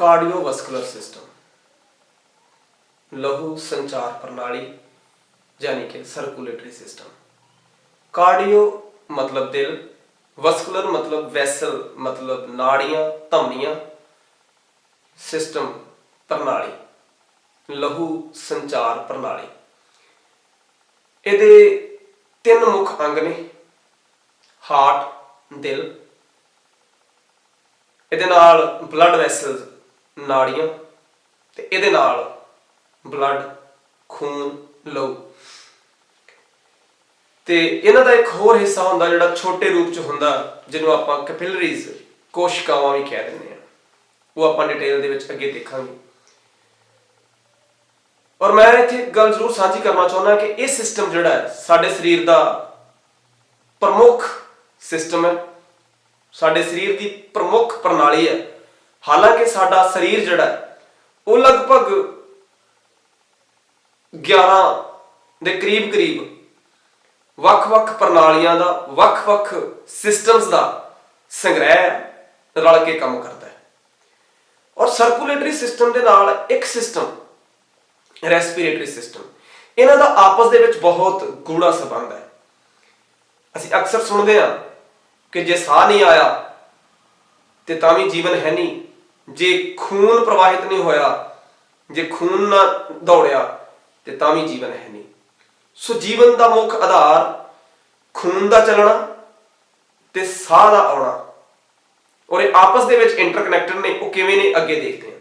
Cardiovascular system. ਲਹੂ ਸੰਚਾਰ ਪ੍ਰਣਾਲੀ, ਯਾਨੀ ਕਿ ਸਰਕੂਲੇਟਰੀ ਸਿਸਟਮ ਕਾਰਡੀਓ ਮਤਲਬ ਦਿਲ, ਵੈਸਕੂਲਰ ਮਤਲਬ ਵੈਸਲ ਮਤਲਬ ਨਾੜੀਆਂ, ਧਮਨੀਆਂ ਸਿਸਟਮ ਪ੍ਰਣਾਲੀ, ਲਹੂ ਸੰਚਾਰ ਪ੍ਰਣਾਲੀ। ਇਹਦੇ ਤਿੰਨ ਮੁੱਖ ਅੰਗ ਨੇ ਹਾਰਟ ਦਿਲ। ਇਹਦੇ ਨਾਲ ਬਲੱਡ ਵੈਸਲਸ ਨਾੜੀਆਂ ਤੇ ਇਹਦੇ ਨਾਲ ਬਲੱਡ ਖੂਨ ਲਹੂ ਤੇ ਇਹਨਾਂ ਦਾ ਇੱਕ ਹੋਰ ਹਿੱਸਾ ਹੁੰਦਾ ਜਿਹੜਾ ਛੋਟੇ ਰੂਪ ਚ ਹੁੰਦਾ, ਜਿਹਨੂੰ ਆਪਾਂ ਕੈਪਿਲਰੀਜ਼ ਕੋਸ਼ਿਕਾਵਾਂ ਵੀ ਕਹਿ ਦਿੰਦੇ ਆ ਉਹ ਆਪਾਂ ਡਿਟੇਲ ਦੇ ਵਿੱਚ ਅੱਗੇ ਦੇਖਾਂਗੇ। ਔਰ ਮੈਂ ਇੱਥੇ ਗੱਲ ਜ਼ਰੂਰ ਸਾਂਝੀ ਕਰਨਾ ਚਾਹੁੰਦਾ ਕਿ ਇਹ ਸਿਸਟਮ ਜਿਹੜਾ ਹੈ, ਸਾਡੇ ਸਰੀਰ ਦਾ ਪ੍ਰਮੁੱਖ ਸਿਸਟਮ ਹੈ। ਸਾਡੇ ਸਰੀਰ ਦੀ ਪ੍ਰਮੁੱਖ ਪ੍ਰਣਾਲੀ ਹੈ। ਹਾਲਾਂਕਿ ਸਾਡਾ ਸਰੀਰ ਜਿਹੜਾ ਉਹ ਲਗਭਗ 11 ਦੇ ਕਰੀਬ ਕਰੀਬ ਵੱਖ-ਵੱਖ ਪ੍ਰਣਾਲੀਆਂ ਦਾ, ਵੱਖ-ਵੱਖ ਸਿਸਟਮਸ ਦਾ ਸੰਗ੍ਰਹਿ ਰਲ ਕੇ ਕੰਮ ਕਰਦਾ ਹੈ। ਔਰ ਸਰਕੂਲੇਟਰੀ ਸਿਸਟਮ ਦੇ ਨਾਲ ਇੱਕ ਸਿਸਟਮ ਰੈਸਪੀਰੇਟਰੀ ਸਿਸਟਮ ਇਹਨਾਂ ਦਾ ਆਪਸ ਦੇ ਵਿੱਚ ਬਹੁਤ ਗੂੜਾ ਸੰਬੰਧ ਹੈ। ਅਸੀਂ ਅਕਸਰ ਸੁਣਦੇ ਹਾਂ ਕਿ ਜੇ ਸਾਹ ਨਹੀਂ ਆਇਆ ਤੇ ਤਾਂ ਵੀ ਜੀਵਨ ਹੈ ਨਹੀਂ। ਜੇ ਖੂਨ ਪ੍ਰਵਾਹਿਤ ਨਹੀਂ ਹੋਇਆ, ਜੇ ਖੂਨ ਨਾ ਦੌੜਿਆ, ਤੇ ਤਾਂ ਵੀ ਜੀਵਨ ਹੈ ਨਹੀਂ। ਸੋ ਜੀਵਨ ਦਾ ਮੁੱਖ ਆਧਾਰ ਖੂਨ ਦਾ ਚੱਲਣਾ ਤੇ ਸਾਹ ਦਾ ਆਉਣਾ। ਔਰ ਇਹ ਆਪਸ ਦੇ ਵਿੱਚ ਇੰਟਰਕਨੈਕਟਡ ਨੇ, ਉਹ ਕਿਵੇਂ ਨੇ, ਅੱਗੇ ਦੇਖਦੇ ਹਾਂ।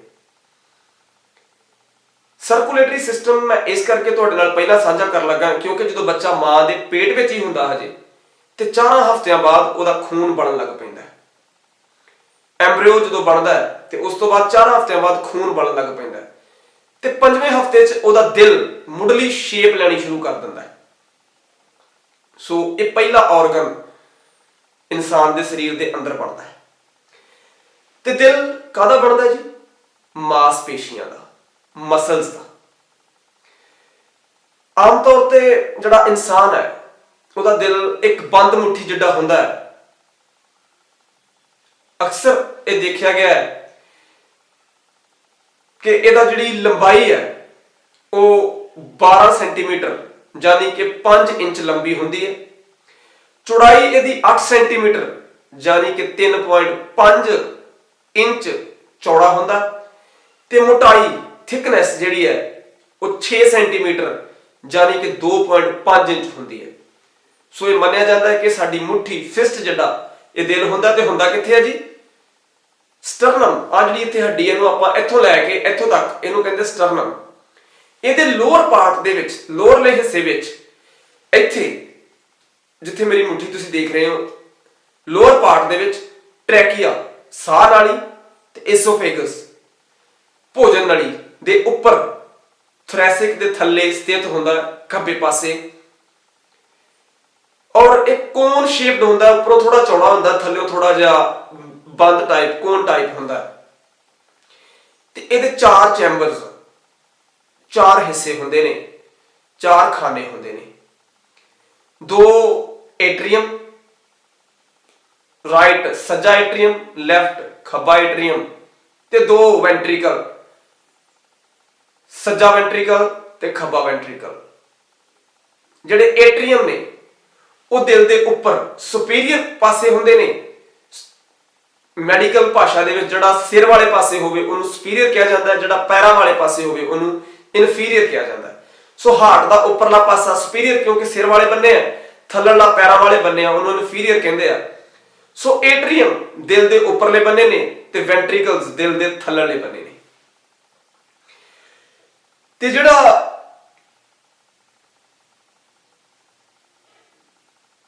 ਸਰਕੂਲੇਟਰੀ ਸਿਸਟਮ ਮੈਂ ਇਸ ਕਰਕੇ ਤੁਹਾਡੇ ਨਾਲ ਪਹਿਲਾਂ ਸਾਂਝਾ ਕਰਨ ਲੱਗਾ ਕਿਉਂਕਿ ਜਦੋਂ ਬੱਚਾ ਮਾਂ ਦੇ ਪੇਟ ਵਿੱਚ ਹੀ ਹੁੰਦਾ ਹਜੇ, ਤੇ 4 ਹਫ਼ਤਿਆਂ ਬਾਅਦ ਉਹਦਾ ਖੂਨ ਬਣਨ ਲੱਗ ਪੈਂਦਾ ਹੈ। ਐਮਬ੍ਰਿਓ ਜਦੋਂ ਬਣਦਾ ਹੈ ਤੇ ਉਸ ਤੋਂ ਬਾਅਦ 4 ਹਫ਼ਤਿਆਂ ਬਾਅਦ ਖੂਨ ਬਣਨ ਲੱਗ ਪੈਂਦਾ ਹੈ। ਤੇ ਪੰਜਵੇਂ ਹਫ਼ਤੇ 'ਚ ਉਹਦਾ ਦਿਲ ਮੁੱਢਲੀ ਸ਼ੇਪ ਲੈਣੀ ਸ਼ੁਰੂ ਕਰ ਦਿੰਦਾ ਹੈ। ਸੋ ਇਹ ਪਹਿਲਾ ਆਰਗਨ ਇਨਸਾਨ ਦੇ ਸਰੀਰ ਦੇ ਅੰਦਰ ਬਣਦਾ ਹੈ। ਤੇ ਦਿਲ ਕਾਹਦਾ ਬਣਦਾ ਹੈ ਜੀ? ਮਾਸਪੇਸ਼ੀਆਂ ਦਾ ਮਸਲਸ ਦਾ। ਆਮ ਤੌਰ ਤੇ ਜਿਹੜਾ ਇਨਸਾਨ ਹੈ, ਉਹਦਾ ਦਿਲ ਇੱਕ ਬੰਦ ਮੁੱਠੀ ਜਿੱਡਾ ਹੁੰਦਾ ਹੈ ਅਕਸਰ ਇਹ ਦੇਖਿਆ ਗਿਆ ਹੈ ਕਿ ਇਹਦਾ ਜਿਹੜੀ ਲੰਬਾਈ ਹੈ, ਉਹ 12 ਸੈਂਟੀਮੀਟਰ ਯਾਨੀ ਕਿ 5 ਇੰਚ ਲੰਬੀ ਹੁੰਦੀ ਹੈ। ਚੌੜਾਈ ਇਹਦੀ 8 ਸੈਂਟੀਮੀਟਰ ਯਾਨੀ ਕਿ 3.5 ਇੰਚ ਚੌੜਾ ਹੁੰਦਾ ਤੇ ਮੋਟਾਈ ਥਿਕਨੈਸ ਜਿਹੜੀ ਹੈ, ਉਹ 6 ਸੈਂਟੀਮੀਟਰ ਯਾਨੀ ਕਿ 2.5 ਇੰਚ ਹੁੰਦੀ ਹੈ। ਸੋ ਇਹ ਮੰਨਿਆ ਜਾਂਦਾ ਹੈ ਕਿ ਸਾਡੀ ਮੁੱਠੀ ਫਿਸਟ ਜਿਹੜਾ ਇਹ ਦਿਲ ਹੁੰਦਾ ਤੇ ਹੁੰਦਾ ਕਿੱਥੇ ਹੈ ਜੀ? ਸਟਰਨਮ ਆ ਜਿਹੜੀ ਇੱਥੇ ਹੱਡੀ ਇਹਨੂੰ ਆਪਾਂ ਇੱਥੋਂ ਲੈ ਕੇ ਇੱਥੋਂ ਤੱਕ, ਇਹਨੂੰ ਕਹਿੰਦੇ ਸਟਰਨਮ। ਇਹਦੇ ਲੋਅਰ ਪਾਰਟ ਦੇ ਵਿੱਚ ਲੋਅਰਲੇ ਹਿੱਸੇ ਵਿੱਚ, ਇੱਥੇ, ਜਿੱਥੇ ਮੇਰੀ ਮੁੱਠੀ ਤੁਸੀਂ ਦੇਖ ਰਹੇ ਹੋ ਲੋਅਰ ਪਾਰਟ ਦੇ ਵਿੱਚ ਟ੍ਰੈਕੀਆ ਸਾਹ ਨਾਲੀ ਤੇ ਏਸੋਫੇਗਸ ਭੋਜਨ ਨਲੀ ਦੇ ਉੱਪਰ ਥੋਰੈਸਿਕ ਦੇ ਥੱਲੇ ਸਥਿਤ ਹੁੰਦਾ ਖੱਬੇ ਪਾਸੇ। ਔਰ ਇਹ ਕੋਨ ਸ਼ੇਪਡ ਹੁੰਦਾ, ਉੱਪਰੋਂ ਥੋੜਾ ਚੌੜਾ ਹੁੰਦਾ, ਥੱਲੇੋਂ ਥੋੜਾ ਜਿਹਾ ਬੰਦ ਟਾਈਪ ਕੋਨ ਟਾਈਪ ਹੁੰਦਾ ਤੇ ਇਹਦੇ ਚਾਰ ਚੈਂਬਰਸ ਚਾਰ ਹਿੱਸੇ ਹੁੰਦੇ ਨੇ, ਚਾਰ ਖਾਨੇ ਹੁੰਦੇ ਨੇ। ਦੋ ਏਟਰੀਅਮ ਰਾਈਟ ਸੱਜਾ ਏਟਰੀਅਮ ਲੈਫਟ ਖੱਬਾ ਏਟਰੀਅਮ ਤੇ ਦੋ ਵੈਂਟ੍ਰੀਕਲ ਸੱਜਾ ਵੈਂਟ੍ਰੀਕਲ ਤੇ ਖੱਬਾ ਵੈਂਟ੍ਰੀਕਲ ਜਿਹੜੇ ਏਟਰੀਅਮ ਨੇ, ਉਹ ਦਿਲ ਦੇ ਉੱਪਰ ਸੁਪੀਰੀਅਰ ਪਾਸੇ ਹੁੰਦੇ ਨੇ। ਮੈਡੀਕਲ ਭਾਸ਼ਾ ਦੇ ਵਿੱਚ ਜਿਹੜਾ ਸਿਰ ਵਾਲੇ ਪਾਸੇ ਹੋਵੇ, ਉਹਨੂੰ ਸੁਪੀਰੀਅਰ ਕਿਹਾ ਜਾਂਦਾ ਹੈ, ਜਿਹੜਾ ਪੈਰਾਂ ਵਾਲੇ ਪਾਸੇ ਹੋਵੇ, ਉਹਨੂੰ ਇਨਫੀਰੀਅਰ ਕਿਹਾ ਜਾਂਦਾ ਹੈ। ਸੋ ਹਾਰਟ ਦਾ ਉੱਪਰਲਾ ਪਾਸਾ ਸੁਪੀਰੀਅਰ ਕਿਉਂਕਿ ਸਿਰ ਵਾਲੇ ਬੰਨੇ ਆ ਥੱਲੜਾ ਪੈਰਾਂ ਵਾਲੇ ਬੰਨੇ ਆ, ਉਹਨੂੰ ਇਨਫੀਰੀਅਰ ਕਹਿੰਦੇ ਆ। ਸੋ ਏਟਰੀਅਮ ਦਿਲ ਦੇ ਉੱਪਰਲੇ ਬੰਨੇ ਨੇ ਤੇ ਵੈਂਟ੍ਰੀਕਲਸ ਦਿਲ ਦੇ ਥੱਲੜੇ ਬੰਨੇ ਨੇ। ਤੇ ਜਿਹੜਾ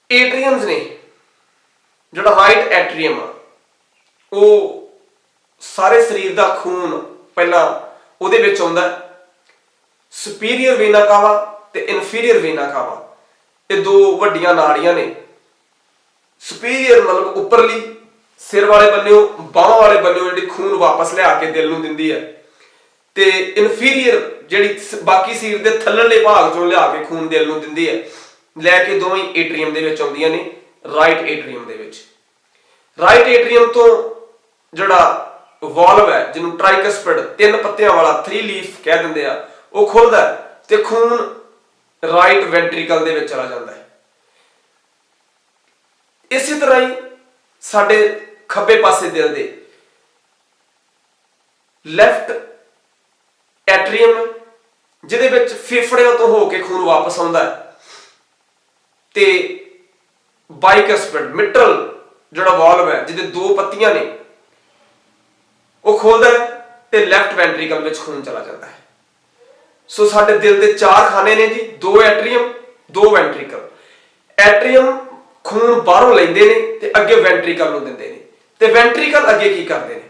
ਏਟਰੀਅਮਸ ਨੇ, ਜਿਹੜਾ ਰਾਈਟ ਐਟਰੀਅਮ ਆ ਉਹ ਸਾਰੇ ਸਰੀਰ ਦਾ ਖੂਨ ਪਹਿਲਾਂ ਉਹਦੇ ਵਿੱਚ ਆਉਂਦਾ ਸੁਪੀਰੀਅਰ ਵੇਨਾ ਕਾਵਾ ਤੇ ਇਨਫੀਰੀਅਰ ਵੇਨਾ ਕਾਵਾ ਇਹ ਦੋ ਵੱਡੀਆਂ ਨਾੜੀਆਂ ਨੇ। ਸੁਪੀਰੀਅਰ ਮਤਲਬ ਉੱਪਰਲੀ, ਸਿਰ ਵਾਲੇ ਬੰਨਿਓ, ਬਾਹਾਂ ਵਾਲੇ ਬੰਨਿਓ ਜਿਹੜੀ ਖੂਨ ਵਾਪਸ ਲਿਆ ਕੇ ਦਿਲ ਨੂੰ ਦਿੰਦੀ ਹੈ। ਤੇ ਇਨਫੀਰੀਅਰ ਜਿਹੜੀ ਬਾਕੀ ਸਰੀਰ ਦੇ ਥੱਲੜੇ ਭਾਗ ਚੋਂ ਲਿਆ ਕੇ ਖੂਨ ਦਿਲ ਨੂੰ ਦਿੰਦੀ ਹੈ। ਲੈ ਕੇ ਦੋਵੇਂ ਏਟਰੀਅਮ ਦੇ ਵਿੱਚ ਆਉਂਦੀਆਂ ਨੇ ਰਾਈਟ ਏਟਰੀਅਮ ਦੇ ਵਿੱਚ। ਰਾਈਟ ਏਟਰੀਅਮ ਤੋਂ ਜਿਹੜਾ ਵਾਲਵ ਹੈ, ਜਿਹਨੂੰ ਟ੍ਰਾਈਕਸਪਿਡ ਤਿੰਨ ਪੱਤਿਆਂ ਵਾਲਾ 3 ਲੀਫ ਕਹਿ ਦਿੰਦੇ ਆ, ਉਹ ਖੁੱਲਦਾ ਹੈ ਤੇ ਖੂਨ ਰਾਈਟ ਵੈਂਟ੍ਰੀਕਲ ਦੇ ਵਿੱਚ ਚਲਾ ਜਾਂਦਾ ਹੈ। ਇਸੇ ਤਰ੍ਹਾਂ ਹੀ ਸਾਡੇ ਖੱਬੇ ਪਾਸੇ ਦਿਲ ਦੇ ਲੈਫਟ ਐਟਰੀਅਮ ਜਿਹਦੇ ਵਿੱਚ ਫੇਫੜਿਆਂ ਤੋਂ ਹੋ ਕੇ ਖੂਨ ਵਾਪਸ ਆਉਂਦਾ ਹੈ ਤੇ ਬਾਈਕਸਪਿਡ ਮਿਟਰਲ ਜਿਹੜਾ ਵਾਲਵ ਹੈ, ਜਿਹਦੇ ਦੋ ਪੱਤੀਆਂ ਨੇ ਉਹ ਖੋਲਦਾ ਹੈ ਤੇ ਲੈਫਟ ਵੈਂਟ੍ਰੀਕਲ ਵਿੱਚ ਖੂਨ ਚਲਾ ਜਾਂਦਾ ਹੈ। ਸੋ ਸਾਡੇ ਦਿਲ ਦੇ ਚਾਰ ਖਾਨੇ ਨੇ ਜੀ, ਦੋ ਐਟਰੀਅਮ ਦੋ ਵੈਂਟ੍ਰੀਕਲ ਐਟਰੀਅਮ ਖੂਨ ਬਾਹਰੋਂ ਲੈਂਦੇ ਨੇ ਤੇ ਅੱਗੇ ਵੈਂਟ੍ਰੀਕਲ ਨੂੰ ਦਿੰਦੇ ਨੇ। ਤੇ ਵੈਂਟ੍ਰੀਕਲ ਅੱਗੇ ਕੀ ਕਰਦੇ ਨੇ?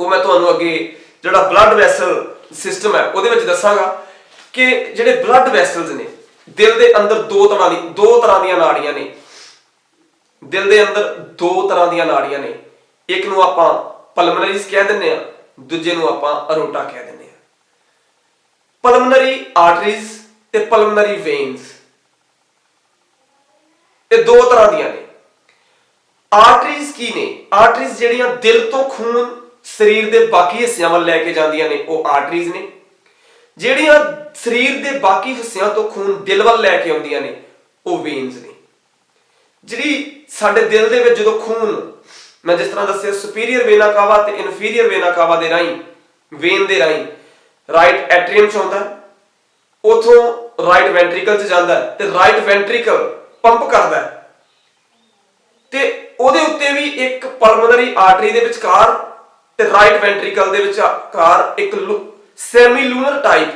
ਉਹ ਮੈਂ ਤੁਹਾਨੂੰ ਅੱਗੇ ਜਿਹੜਾ ਬਲੱਡ ਵੈਸਲ ਸਿਸਟਮ ਹੈ, ਉਹਦੇ ਵਿੱਚ ਦੱਸਾਂਗਾ ਕਿ ਜਿਹੜੇ ਬਲੱਡ ਵੈਸਲਸ ਨੇ, ਦਿਲ ਦੇ ਅੰਦਰ ਦੋ ਤਰ੍ਹਾਂ ਦੀ, ਦੋ ਤਰ੍ਹਾਂ ਦੀਆਂ ਨਾੜੀਆਂ ਨੇ। ਦਿਲ ਦੇ ਅੰਦਰ ਦੋ ਤਰ੍ਹਾਂ ਦੀਆਂ ਨਾੜੀਆਂ ਨੇ। ਇੱਕ ਨੂੰ ਆਪਾਂ ਪਲਮਨਰੀਜ਼ ਕਹਿ ਦਿੰਦੇ ਆ ਦੂਜੇ ਨੂੰ ਆਪਾਂ ਅਰੋਟਾ ਕਹਿ ਦਿੰਦੇ ਆ ਪਲਮਨਰੀ ਆਰਟਰੀਜ਼ ਤੇ ਪਲਮਨਰੀ ਵੇਨਸ ਇਹ ਦੋ ਤਰ੍ਹਾਂ ਦੀਆਂ ਨੇ। ਆਰਟਰੀਜ਼ ਕੀ ਨੇ? ਆਰਟਰੀਜ਼ ਜਿਹੜੀਆਂ ਦਿਲ ਤੋਂ ਖੂਨ ਸਰੀਰ ਦੇ ਬਾਕੀ ਹਿੱਸਿਆਂ ਵੱਲ ਲੈ ਕੇ ਜਾਂਦੀਆਂ ਨੇ, ਉਹ ਆਰਟਰੀਜ਼ ਨੇ। ਜਿਹੜੀਆਂ ਸਰੀਰ ਦੇ ਬਾਕੀ ਹਿੱਸਿਆਂ ਤੋਂ ਖੂਨ ਦਿਲ ਵੱਲ ਲੈ ਕੇ ਆਉਂਦੀਆਂ ਨੇ, ਉਹ ਵੇਨਸ ਨੇ। ਜਿਹੜੀ ਸਾਡੇ ਦਿਲ ਦੇ ਵਿੱਚ ਜਦੋਂ ਖੂਨ ਮੈਂ ਜਿਸ ਤਰ੍ਹਾਂ ਦੱਸਿਆ ਸੁਪੀਰੀਅਰ ਵੇਨਾ ਕਾਵਾ ਤੇ ਇਨਫੀਰੀਅਰ ਵੇਨਾ ਕਾਵਾ ਦੇ ਰਾਹੀਂ ਵੇਨ ਦੇ ਰਾਹੀਂ ਰਾਈਟ ਐਟਰੀਅਮ ਚ ਆਉਂਦਾ, ਉਥੋਂ ਰਾਈਟ ਵੈਂਟ੍ਰੀਕਲ ਚ ਜਾਂਦਾ ਤੇ ਰਾਈਟ ਵੈਂਟ੍ਰੀਕਲ ਪੰਪ ਕਰਦਾ। ਤੇ ਉਹਦੇ ਉੱਤੇ ਵੀ ਇੱਕ ਪਲਮਨਰੀ ਆਰਟਰੀ ਦੇ ਵਿਚਕਾਰ ਤੇ ਰਾਈਟ ਵੈਂਟ੍ਰੀਕਲ ਦੇ ਵਿਚਕਾਰ ਇੱਕ ਸੈਮੀ ਲੂਨਰ ਟਾਈਪ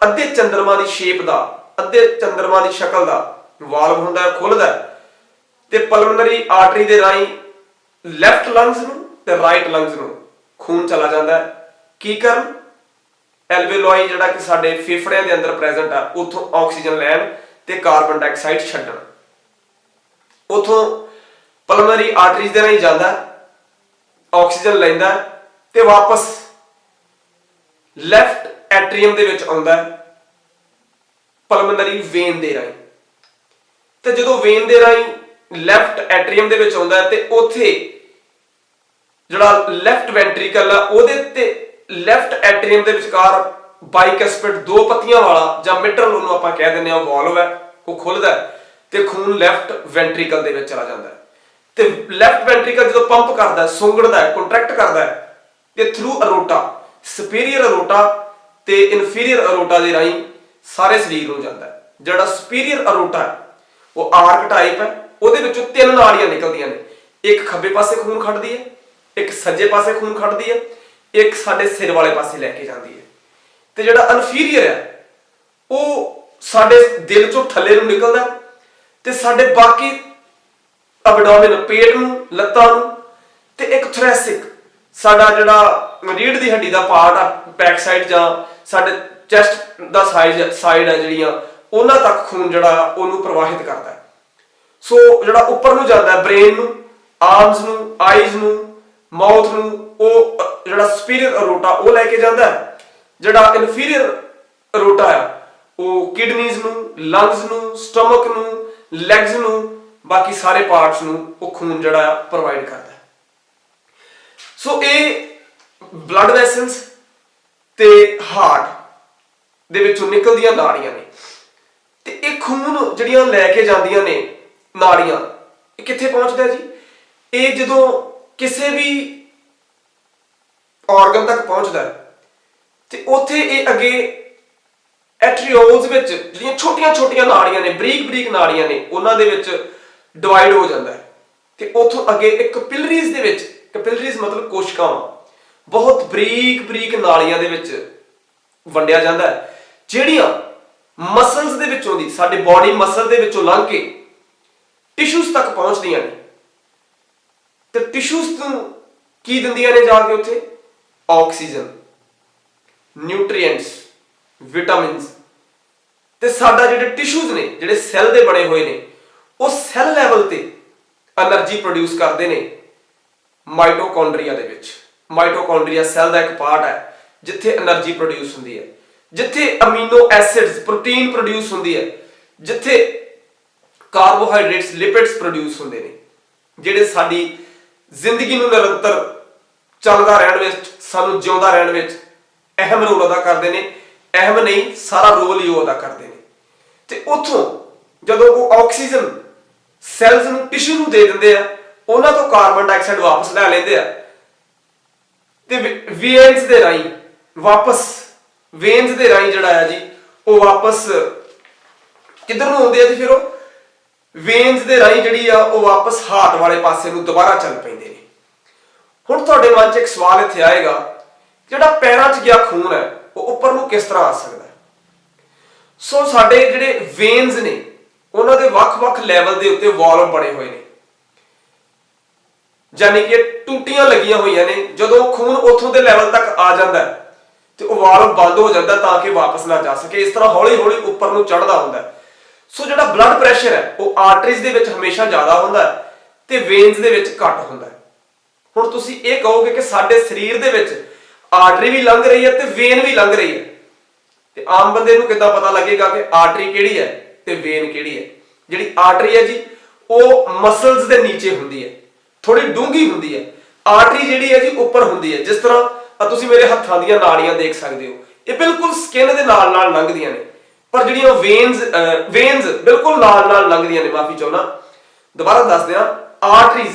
ਅੱਧੇ ਚੰਦਰਮਾ ਦੀ ਸ਼ੇਪ ਦਾ, ਅੱਧੇ ਚੰਦਰਮਾ ਦੀ ਸ਼ਕਲ ਦਾ ਵਾਲਵ ਹੁੰਦਾ ਹੈ ਖੁੱਲਦਾ। ਤੇ ਪਲਮਨਰੀ ਆਰਟਰੀ ਦੇ ਰਾਹੀਂ ਲੈਫਟ ਲੰਗਸ ਨੂੰ ਤੇ ਰਾਈਟ ਲੰਗਸ ਨੂੰ ਖੂਨ ਚਲਾ ਜਾਂਦਾ ਹੈ। ਕੀ ਕਰਨ? ਐਲਵੇਲੋਈ ਜਿਹੜਾ ਕਿ ਸਾਡੇ ਫੇਫੜਿਆਂ ਦੇ ਅੰਦਰ ਪ੍ਰੈਜ਼ੈਂਟ ਆ, ਉਥੋਂ ਆਕਸੀਜਨ ਲੈਣ ਤੇ ਕਾਰਬਨ ਡਾਈਆਕਸਾਈਡ ਛੱਡਣ। ਉਥੋਂ ਪਲਮਨਰੀ ਆਰਟਰੀਜ਼ ਦੇ ਰਾਹੀਂ ਜਾਂਦਾ ਆਕਸੀਜਨ ਲੈਂਦਾ ਤੇ ਵਾਪਸ ਲੈਫਟ ਐਟਰੀਅਮ ਦੇ ਵਿੱਚ ਆਉਂਦਾ ਪਲਮਨਰੀ ਵੇਨ ਦੇ ਰਾਹੀਂ। ਤੇ ਜਦੋਂ ਵੇਨ ਦੇ ਰਾਹੀਂ ਲੈਫਟ ਐਟਰੀਅਮ ਦੇ ਵਿੱਚ ਆਉਂਦਾ ਤੇ ਉੱਥੇ ਜਿਹੜਾ ਲੈਫਟ ਵੈਂਟ੍ਰੀਕਲ ਆ, ਉਹਦੇ ਤੇ ਲੈਫਟ ਐਟਰੀਅਮ ਦੇ ਵਿਚਕਾਰ ਬਾਈਕਸਪਿਟ ਦੋ ਪੱਤੀਆਂ ਵਾਲਾ ਜਾਂ ਮਿਟਰਲ ਉਹਨੂੰ ਆਪਾਂ ਕਹਿ ਦਿੰਦੇ ਆ ਵਾਲਵ ਹੈ, ਉਹ ਖੁੱਲਦਾ ਹੈ ਤੇ ਖੂਨ ਲੈਫਟ ਵੈਂਟ੍ਰੀਕਲ ਦੇ ਵਿੱਚ ਚਲਾ ਜਾਂਦਾ ਹੈ। ਤੇ ਲੈਫਟ ਵੈਂਟ੍ਰੀਕਲ ਜਦੋਂ ਪੰਪ ਕਰਦਾ ਸੁੰਗੜਦਾ ਹੈ ਕੰਟਰੈਕਟ ਕਰਦਾ ਹੈ, ਤੇ ਥਰੂ ਅਰੋਟਾ ਸੁਪੀਰੀਅਰ ਅਰੋਟਾ ਤੇ ਇਨਫੀਰੀਅਰ ਅਰੋਟਾ ਦੇ ਰਾਹੀਂ ਸਾਰੇ ਸਰੀਰ ਨੂੰ ਜਾਂਦਾ ਹੈ। ਜਿਹੜਾ ਸੁਪੀਰੀਅਰ ਅਰੋਟਾ ਹੈ, ਉਹ ਆਰਕ ਟਾਈਪ ਹੈ, ਉਹਦੇ ਵਿੱਚੋਂ ਤਿੰਨ ਨਾੜੀਆਂ ਨਿਕਲਦੀਆਂ ਨੇ। ਇੱਕ ਖੱਬੇ ਪਾਸੇ ਖੂਨ ਖੜਦੀ ਹੈ ਇੱਕ ਸੱਜੇ ਪਾਸੇ ਖੂਨ ਖੜਦੀ ਹੈ, ਇੱਕ ਸਾਡੇ ਸਿਰ ਵਾਲੇ ਪਾਸੇ ਲੈ ਕੇ ਜਾਂਦੀ ਹੈ। ਤੇ ਜਿਹੜਾ ਇਨਫੀਰੀਅਰ ਹੈ, ਉਹ ਸਾਡੇ ਦਿਲ ਚੋਂ ਥੱਲੇ ਨੂੰ ਨਿਕਲਦਾ ਹੈ ਤੇ ਸਾਡੇ ਬਾਕੀ ਅਬਡੋਮਨ ਪੇਟ ਨੂੰ, ਲੱਤਾਂ ਨੂੰ ਤੇ ਇੱਕ ਥ੍ਰੈਸਿਕ ਸਾਡਾ ਜਿਹੜਾ ਰੀੜ ਦੀ ਹੱਡੀ ਦਾ ਪਾਰਟ ਆ ਬੈਕ ਸਾਈਡ ਜਾਂ ਸਾਡੇ ਚੈਸਟ ਦਾ ਸਾਈਜ਼ ਸਾਈਡ ਆ ਜਿਹੜੀਆਂ, ਉਹਨਾਂ ਤੱਕ ਖੂਨ ਜਿਹੜਾ ਉਹਨੂੰ ਪ੍ਰਵਾਹਿਤ ਕਰਦਾ ਸੋ ਜਿਹੜਾ ਉੱਪਰ ਨੂੰ ਜਾਂਦਾ ਹੈ ਬ੍ਰੇਨ ਨੂੰ ਆਰਮਸ ਨੂੰ ਆਈਜ਼ ਨੂੰ ਮਾਊਥ ਨੂੰ ਉਹ, ਜਿਹੜਾ ਸੁਪੀਰੀਅਰ ਅਰੋਟਾ, ਉਹ ਲੈ ਕੇ ਜਾਂਦਾ ਹੈ। ਜਿਹੜਾ ਇਨਫੀਰੀਅਰ ਅਰੋਟਾ ਹੈ, ਉਹ ਕਿਡਨੀਜ਼ ਨੂੰ ਲੰਗਸ ਨੂੰ ਸਟਮਕ ਨੂੰ ਲੈਗਸ ਨੂੰ, ਬਾਕੀ ਸਾਰੇ ਪਾਰਟਸ ਨੂੰ ਉਹ ਖੂਨ ਜਿਹੜਾ ਪ੍ਰੋਵਾਈਡ ਕਰਦਾ ਹੈ। ਸੋ ਇਹ ਬਲੱਡ ਵੈਸਲਸ ਤੇ ਹਾਰਟ ਦੇ ਵਿੱਚੋਂ ਨਿਕਲਦੀਆਂ ਨਾੜੀਆਂ ਨੇ। ਤੇ ਇਹ ਖੂਨ ਜਿਹੜੀਆਂ ਲੈ ਕੇ ਜਾਂਦੀਆਂ ਨੇ ਨਾੜੀਆਂ, ਇਹ ਕਿੱਥੇ ਪਹੁੰਚਦਾ ਜੀ? ਇਹ ਜਦੋਂ ਕਿਸੇ ਵੀ ਆਰਗਨ ਤੱਕ ਪਹੁੰਚਦਾ ਹੈ। ਤੇ ਉੱਥੇ ਇਹ ਅੱਗੇ ਐਟਰੀਓਲਸ ਵਿੱਚ ਜਿਹੜੀਆਂ ਛੋਟੀਆਂ-ਛੋਟੀਆਂ ਨਾੜੀਆਂ ਨੇ ਬਰੀਕ-ਬਰੀਕ ਨਾੜੀਆਂ ਨੇ, ਉਹਨਾਂ ਦੇ ਵਿੱਚ ਡਿਵਾਈਡ ਹੋ ਜਾਂਦਾ ਹੈ। ਤੇ ਉੱਥੋਂ ਅੱਗੇ ਇੱਕ ਕਪਿਲਰੀਜ਼ ਦੇ ਵਿੱਚ ਕਪਿਲਰੀਜ਼ ਮਤਲਬ ਕੋਸ਼ਿਕਾਵਾਂ, ਬਹੁਤ ਬਰੀਕ-ਬਰੀਕ ਨਾਲੀਆਂ ਦੇ ਵਿੱਚ ਵੰਡਿਆ ਜਾਂਦਾ ਹੈ। ਜਿਹੜੀਆਂ ਮਸਲਸ ਦੇ ਵਿੱਚੋਂ ਦੀ, ਸਾਡੇ ਬਾਡੀ ਮਸਲ ਦੇ ਵਿੱਚੋਂ ਲੰਘ ਕੇ ਟਿਸ਼ੂਸ ਤੱਕ ਪਹੁੰਚਦੀਆਂ ਨੇ। ਤੇ ਟਿਸ਼ੂਸ ਨੂੰ ਕੀ ਦਿੰਦੀਆਂ ਨੇ ਜਾ ਕੇ ਉੱਥੇ? ਆਕਸੀਜਨ ਨਿਊਟ੍ਰੀਐਂਟਸ ਵਿਟਾਮਿਨਸ ਤੇ ਸਾਡਾ ਜਿਹੜੇ ਟਿਸ਼ੂਜ਼ ਨੇ, ਜਿਹੜੇ ਸੈੱਲ ਦੇ ਬਣੇ ਹੋਏ ਨੇ, ਉਹ ਸੈੱਲ ਲੈਵਲ ਤੇ એનર્ਜੀ ਪ੍ਰੋਡਿਊਸ ਕਰਦੇ ਨੇ ਮਾਈਟੋਕੌਂਡਰੀਆ ਦੇ ਵਿੱਚ। ਮਾਈਟੋਕੌਂਡਰੀਆ ਸੈੱਲ ਦਾ ਇੱਕ ਪਾਰਟ ਹੈ, ਜਿੱਥੇ એનર્ਜੀ ਪ੍ਰੋਡਿਊਸ ਹੁੰਦੀ ਹੈ। ਜਿੱਥੇ ਅਮੀਨੋ ਐਸਿਡਸ ਪ੍ਰੋਟੀਨ ਪ੍ਰੋਡਿਊਸ ਹੁੰਦੀ ਹੈ। ਜਿੱਥੇ ਕਾਰਬੋਹਾਈਡਰੇਟਸ ਲਿਪਿਡਸ ਪ੍ਰੋਡਿਊਸ ਹੁੰਦੇ ਨੇ। ਜਿਹੜੇ ਸਾਡੀ ਜ਼ਿੰਦਗੀ ਨੂੰ ਨਿਰੰਤਰ ਚੱਲਦਾ ਰਹਿਣ ਵਿੱਚ, ਸਾਨੂੰ ਜਿਉਂਦਾ ਰਹਿਣ ਵਿੱਚ ਅਹਿਮ ਰੋਲ ਅਦਾ ਕਰਦੇ ਨੇ। ਅਹਿਮ ਨਹੀਂ, ਸਾਰਾ ਰੋਲ ਹੀ ਉਹ ਅਦਾ ਕਰਦੇ ਨੇ। ਤੇ ਉੱਥੋਂ ਜਦੋਂ ਉਹ ਆਕਸੀਜਨ ਸੈਲਸ ਨੂੰ ਟਿਸ਼ੂ ਨੂੰ ਦੇ ਦਿੰਦੇ ਆ, ਉਹਨਾਂ ਤੋਂ ਕਾਰਬਨ ਡਾਈਆਕਸਾਈਡ ਵਾਪਸ ਲੈ ਲੈਂਦੇ ਆ। ਤੇ ਵੇਨਸ ਦੇ ਰਾਹੀਂ, ਵਾਪਸ ਵੇਨਸ ਦੇ ਰਾਹੀਂ ਜਿਹੜਾ ਆ ਜੀ, ਉਹ ਵਾਪਸ ਕਿੱਧਰ ਨੂੰ ਆਉਂਦੇ ਆ ਜੀ ਫਿਰ ਉਹ? ਵੇਨਸ ਦੇ ਰਾਹੀਂ ਜਿਹੜੀ ਆ, ਉਹ ਵਾਪਸ ਹਾਰਟ ਵਾਲੇ ਪਾਸੇ ਨੂੰ ਦੁਬਾਰਾ ਚੱਲ ਪੈਂਦੇ ਨੇ। ਹੁਣ ਤੁਹਾਡੇ ਮਨ 'ਚ ਇੱਕ ਸਵਾਲ ਇੱਥੇ ਆਏਗਾ, ਜਿਹੜਾ ਪੈਰਾਂ 'ਚ ਗਿਆ ਖੂਨ ਹੈ, ਉਹ ਉੱਪਰ ਨੂੰ ਕਿਸ ਤਰ੍ਹਾਂ ਆ ਸਕਦਾ ਹੈ? ਸੋ ਸਾਡੇ ਜਿਹੜੇ ਵੇਨਸ ਨੇ, ਉਹਨਾਂ ਦੇ ਵੱਖ-ਵੱਖ ਲੈਵਲ ਦੇ ਉੱਤੇ ਵਾਲਵ ਬਣੇ ਹੋਏ ਨੇ। ਯਾਨੀ ਕਿ ਟੂਟੀਆਂ ਲੱਗੀਆਂ ਹੋਈਆਂ ਨੇ, ਜਦੋਂ ਖੂਨ ਉੱਥੋਂ ਦੇ ਲੈਵਲ ਤੱਕ ਆ ਜਾਂਦਾ ਹੈ, ਤੇ ਉਹ ਵਾਲਵ ਬੰਦ ਹੋ ਜਾਂਦਾ ਤਾਂ ਕਿ ਵਾਪਸ ਨਾ ਜਾ ਸਕੇ। ਇਸ ਤਰ੍ਹਾਂ ਹੌਲੀ-ਹੌਲੀ ਉੱਪਰ ਨੂੰ ਚੜ੍ਹਦਾ ਹੁੰਦਾ ਹੈ। ਸੋ ਜਿਹੜਾ ਬਲੱਡ ਪ੍ਰੈਸ਼ਰ ਹੈ, ਉਹ ਆਰਟਰੀਜ਼ ਦੇ ਵਿੱਚ ਹਮੇਸ਼ਾ ਜ਼ਿਆਦਾ ਹੁੰਦਾ ਹੈ ਤੇ ਵੇਨਸ ਦੇ ਵਿੱਚ ਘੱਟ ਹੁੰਦਾ ਹੈ। ਹੁਣ ਤੁਸੀਂ ਇਹ ਕਹੋਗੇ ਕਿ ਸਾਡੇ ਸਰੀਰ ਦੇ ਵਿੱਚ ਆਰਟਰੀ ਵੀ ਲੰਘ ਰਹੀ ਹੈ ਤੇ ਵੇਨ ਵੀ ਲੰਘ ਰਹੀ ਹੈ। ਤੇ ਆਮ ਬੰਦੇ ਨੂੰ ਕਿੱਦਾਂ ਪਤਾ ਲੱਗੇਗਾ ਕਿ ਆਰਟਰੀ ਕਿਹੜੀ ਹੈ ਤੇ ਵੇਨ ਕਿਹੜੀ ਹੈ? ਜਿਹੜੀ ਆਰਟਰੀ ਹੈ ਜੀ, ਉਹ ਮਸਲਸ ਦੇ ਨੀਚੇ ਹੁੰਦੀ ਹੈ ਥੋੜੀ ਡੂੰਘੀ ਹੁੰਦੀ ਹੈ। ਆਰਟਰੀ ਜਿਹੜੀ ਹੈ ਜੀ, ਉੱਪਰ ਹੁੰਦੀ ਹੈ। ਜਿਸ ਤਰ੍ਹਾਂ ਤੁਸੀਂ ਮੇਰੇ ਹੱਥਾਂ ਦੀਆਂ ਨਾੜੀਆਂ ਦੇਖ ਸਕਦੇ ਹੋ। ਇਹ ਬਿਲਕੁਲ ਸਕਿਨ ਦੇ ਨਾਲ ਨਾਲ ਲੰਘਦੀਆਂ ਨੇ। ਪਰ ਜਿਹੜੀਆਂ ਵੇਨਸ ਵੇਨਸ ਬਿਲਕੁਲ ਨਾਲ ਨਾਲ ਲੰਘਦੀਆਂ ਨੇ, ਮਾਫੀ ਚਾਹੁੰਦਾ। ਦੁਬਾਰਾ ਦੱਸ ਦਿਆਂ ਆਰਟਰੀਜ਼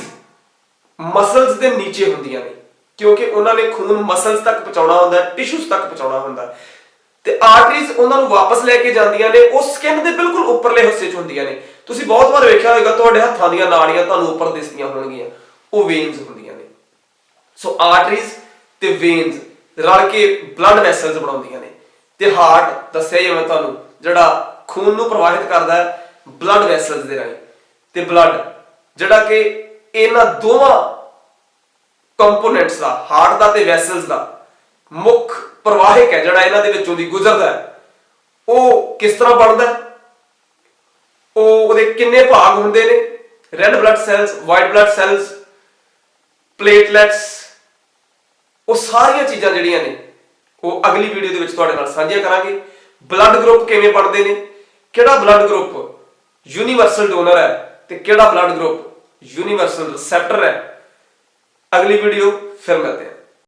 ਮਸਲਸ ਦੇ ਨੀਚੇ ਹੁੰਦੀਆਂ ਨੇ, ਕਿਉਂਕਿ ਉਹਨਾਂ ਨੇ ਖੂਨ ਮਸਲਸ ਤੱਕ ਪਹੁੰਚਾਉਣਾ ਹੁੰਦਾ ਹੈ ਟਿਸ਼ੂਸ ਤੱਕ ਪਹੁੰਚਾਉਣਾ ਹੁੰਦਾ। ਤੇ ਆਰਟਰੀਜ਼ ਉਹਨਾਂ ਨੂੰ ਵਾਪਸ ਲੈ ਕੇ ਜਾਂਦੀਆਂ ਨੇ, ਉਹ ਸਕਿਨ ਦੇ ਬਿਲਕੁਲ ਉੱਪਰਲੇ ਹਿੱਸੇ 'ਚ ਹੁੰਦੀਆਂ ਨੇ। ਤੁਸੀਂ ਬਹੁਤ ਵਾਰ ਵੇਖਿਆ ਹੋਵੇਗਾ ਤੁਹਾਡੇ ਹੱਥਾਂ ਦੀਆਂ ਨਾੜੀਆਂ ਤੁਹਾਨੂੰ ਉੱਪਰ ਦਿਸਦੀਆਂ ਹੋਣਗੀਆਂ, ਉਹ ਵੇਨਸ ਹੁੰਦੀਆਂ ਨੇ। ਸੋ ਆਰਟਰੀਜ਼ ਤੇ ਵੇਨਸ ਰਲ ਕੇ ਬਲੱਡ ਵੈਸਲਸ ਬਣਾਉਂਦੀਆਂ ਨੇ। ਤੇ ਹਾਰਟ ਦੱਸਿਆ ਹੀ ਮੈਂ ਤੁਹਾਨੂੰ ਜਿਹੜਾ ਖੂਨ ਨੂੰ ਪ੍ਰਵਾਹਿਤ ਕਰਦਾ ਹੈ ਬਲੱਡ ਵੈਸਲਸ ਦੇ ਰਾਹੀਂ। ਤੇ ਬਲੱਡ ਜਿਹੜਾ ਕਿ ਇਹਨਾਂ ਦੋਵਾਂ ਕੰਪੋਨੈਂਟਸ ਦਾ ਹਾਰਟ ਦਾ ਤੇ ਵੈਸਲਸ ਦਾ ਮੁੱਖ ਪ੍ਰਵਾਹਿਕ ਹੈ, ਜਿਹੜਾ ਇਹਨਾਂ ਦੇ ਵਿੱਚੋਂ ਦੀ ਗੁਜ਼ਰਦਾ ਹੈ। ਉਹ ਕਿਸ ਤਰ੍ਹਾਂ ਬਣਦਾ ਹੈ? ਉਹ ਉਹਦੇ ਕਿੰਨੇ ਭਾਗ ਹੁੰਦੇ ਨੇ? Red blood cells white blood cells platelets ਉਹ ਸਾਰੀਆਂ ਚੀਜ਼ਾਂ ਜਿਹੜੀਆਂ ਨੇ, ਉਹ ਅਗਲੀ ਵੀਡੀਓ ਦੇ ਵਿੱਚ ਤੁਹਾਡੇ ਨਾਲ ਸਾਂਝੀਆਂ ਕਰਾਂਗੇ। ਬਲੱਡ ਗਰੁੱਪ ਕਿਵੇਂ ਬਣਦੇ ਨੇ? ਕਿਹੜਾ ਬਲੱਡ ਗਰੁੱਪ ਯੂਨੀਵਰਸਲ ਡੋਨਰ ਹੈ ਤੇ ਕਿਹੜਾ ਬਲੱਡ ਗਰੁੱਪ ਯੂਨੀਵਰਸਲ ਰਿਸੈਪਟਰ ਹੈ? ਅਗਲੀ ਵੀਡੀਓ ਫਿਰ ਮਿਲਦੇ ਹਾਂ।